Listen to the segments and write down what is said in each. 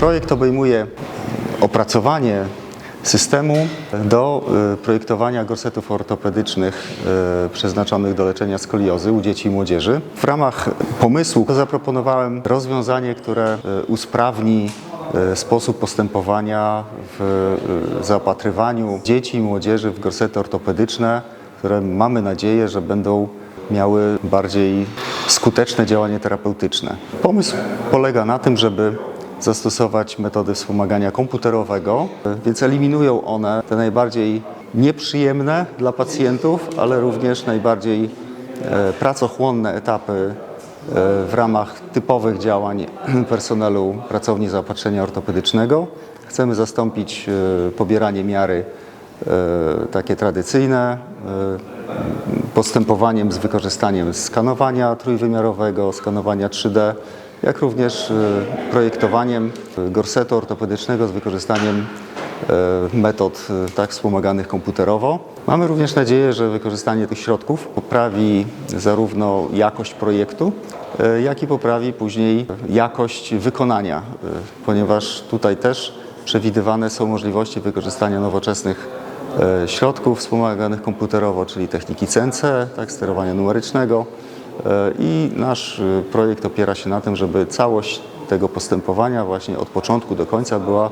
Projekt obejmuje opracowanie systemu do y, projektowania gorsetów ortopedycznych y, przeznaczonych do leczenia skoliozy u dzieci i młodzieży. W ramach pomysłu zaproponowałem rozwiązanie, które y, usprawni sposób postępowania w zaopatrywaniu dzieci i młodzieży w gorsety ortopedyczne, które mamy nadzieję, że będą miały bardziej skuteczne działanie terapeutyczne. Pomysł polega na tym, żeby zastosować metody wspomagania komputerowego, więc eliminują one te najbardziej nieprzyjemne dla pacjentów, ale również najbardziej e, pracochłonne etapy e, w ramach typowych działań personelu pracowni zaopatrzenia ortopedycznego. Chcemy zastąpić e, pobieranie miary takie tradycyjne postępowaniem z wykorzystaniem skanowania trójwymiarowego, skanowania 3D, jak również e, projektowaniem e, gorsetu ortopedycznego z wykorzystaniem e, metod tak wspomaganych komputerowo. Mamy również nadzieję, że wykorzystanie tych środków poprawi zarówno jakość projektu, jak i poprawi później jakość wykonania, ponieważ tutaj też przewidywane są możliwości wykorzystania nowoczesnych środków wspomaganych komputerowo, czyli techniki CNC, tak, sterowania numerycznego. E, I nasz e, projekt opiera się na tym, żeby całość tego postępowania właśnie od początku do końca była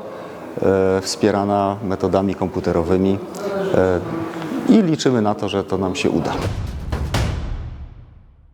e, wspierana metodami komputerowymi i liczymy na to, że to nam się uda.